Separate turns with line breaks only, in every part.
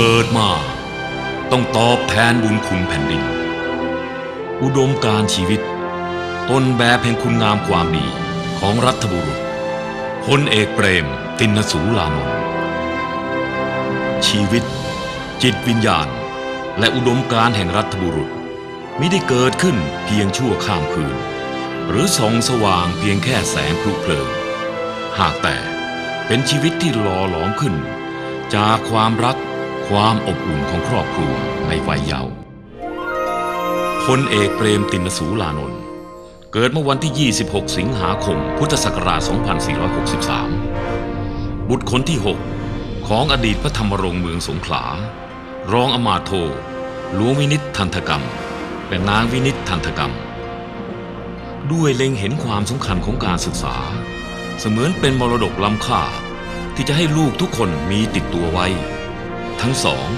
เกิดมา ต้องตอบแทนบุญคุณแผ่นดิน อุดมการชีวิต ต้นแบบแห่งคุณงามความดีของรัฐบุรุษพลเอกเปรม ตินสูลานนท์ชีวิต จิตวิญญาณ และอุดมการแห่งรัฐบุรุษมิได้เกิดขึ้นเพียงชั่วข้ามคืน หรือส่องสว่างเพียงแค่แสงพลุเพลิง หากแต่เป็นชีวิตที่หล่อหลอมขึ้น จากความรัก ความอบอุ่นของครอบครัวในวัยเยาว์พลเอกเปรมตินสูลานนท์เกิดเมื่อวันที่ 26 สิงหาคม พุทธศักราช 2463 บุตรคนที่ 6 ของอดีตพระธรรมรงค์เมืองสงขลา รองอมาโทหลวงวินิตทันธกรรมเป็นนางวินิตทันธกรรม ด้วยเล็งเห็นความสำคัญของการศึกษา เสมือนเป็นมรดกล้ำค่าที่จะให้ลูกทุกคนมีติดตัวไว้ ทั้งสอง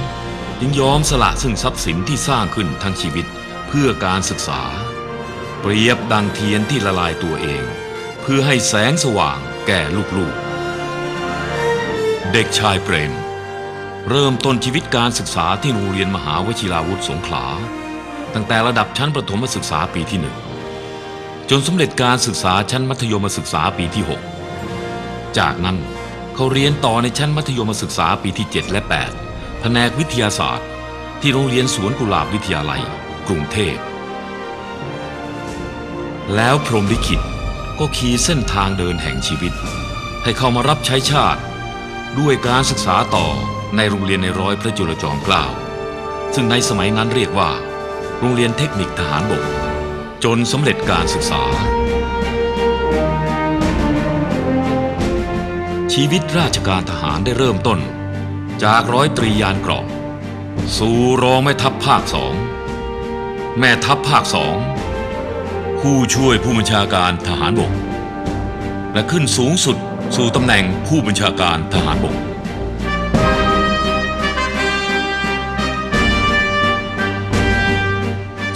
ยังยอมสละซึ่งทรัพย์สินที่สร้างขึ้นทั้งชีวิตเพื่อการศึกษา เปรียบดังเทียนที่ละลายตัวเอง เพื่อให้แสงสว่างแก่ลูกๆ เด็กชายเปรม เริ่มต้นชีวิตการศึกษาที่โรงเรียนมหาวชิราวุธสงขลา ตั้งแต่ระดับชั้นประถมศึกษาปีที่หนึ่งจนสำเร็จการศึกษาชั้นมัธยมศึกษาปีที่ 6 จากนั้นเขาเรียนต่อในชั้นมัธยมศึกษาปีที่ 7 และ 8 ผนกวิทยาศาสตร์ ที่โรงเรียนสวนกุหลาบวิทยาลัย กรุงเทพ แล้วพรหมลิขิตก็ขี่เส้นทางเดินแห่งชีวิต ให้เข้ามารับใช้ชาติ ด้วยการศึกษาต่อในโรงเรียนในร้อยพระจุลจอมเกล้าซึ่งในสมัยนั้นเรียกว่า โรงเรียนเทคนิคทหารบก จนสำเร็จการศึกษา ชีวิตราชการทหารได้เริ่มต้น จากร้อยตรียานกรอบสู่รองแม่ทัพภาคสอง แม่ทัพภาคสอง ผู้ช่วยผู้บัญชาการทหารบก และขึ้นสูงสุดสู่ตำแหน่งผู้บัญชาการทหารบก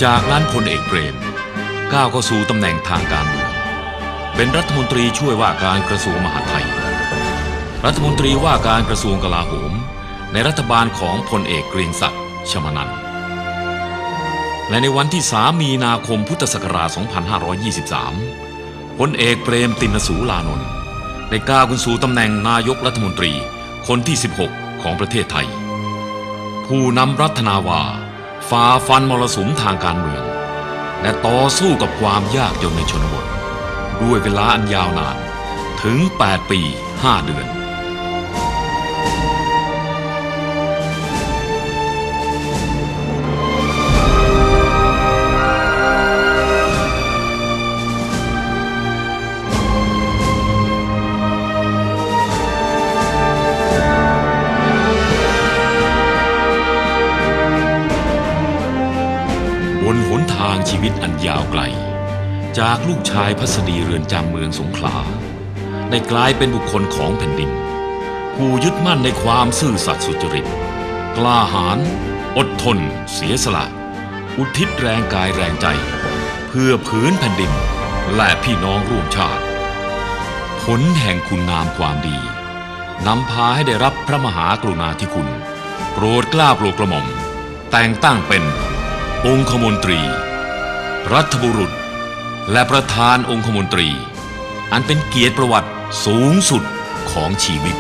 จากนั้นพลเอกเปรมก้าวเข้าสู่ตำแหน่งทางการเมืองเป็นรัฐมนตรีช่วยว่าการกระทรวงมหาดไทย รัฐมนตรีว่าการกระทรวงกลาโหม ในรัฐบาลของพลเอกเกรียงศักดิ์ชมานันและในวันที่ 3 มีนาคมพุทธศักราช 2523 พลเอกเปรมตินสูลานนท์ได้ก้าวขึ้นสู่ตำแหน่งนายกรัฐมนตรีคนที่ 16 ของประเทศไทย ผู้นำรัฐนาวาฝ่าฟันมรสุมทางการเมือง และต่อสู้กับความยากจนในชนบท ด้วยเวลาอันยาวนานถึง 8 ปี 5 เดือน หนทางชีวิตอันยาวไกล จากลูกชายพัสดีเรือนจำเมืองสงขลา ได้กลายเป็นบุคคลของแผ่นดิน ผู้ยึดมั่นในความซื่อสัตย์สุจริต กล้าหาญอดทน เสียสละ อุทิศแรงกายแรงใจ เพื่อผืนแผ่นดิน และพี่น้องร่วมชาติ ผลแห่งคุณงามความดีนำพาให้ได้รับพระมหากรุณาธิคุณ โปรดกล้าโปรดกระหม่อม แต่งตั้งเป็น องคมนตรี รัฐบุรุษ และประธานองคมนตรี อันเป็นเกียรติประวัติสูงสุดของชีวิต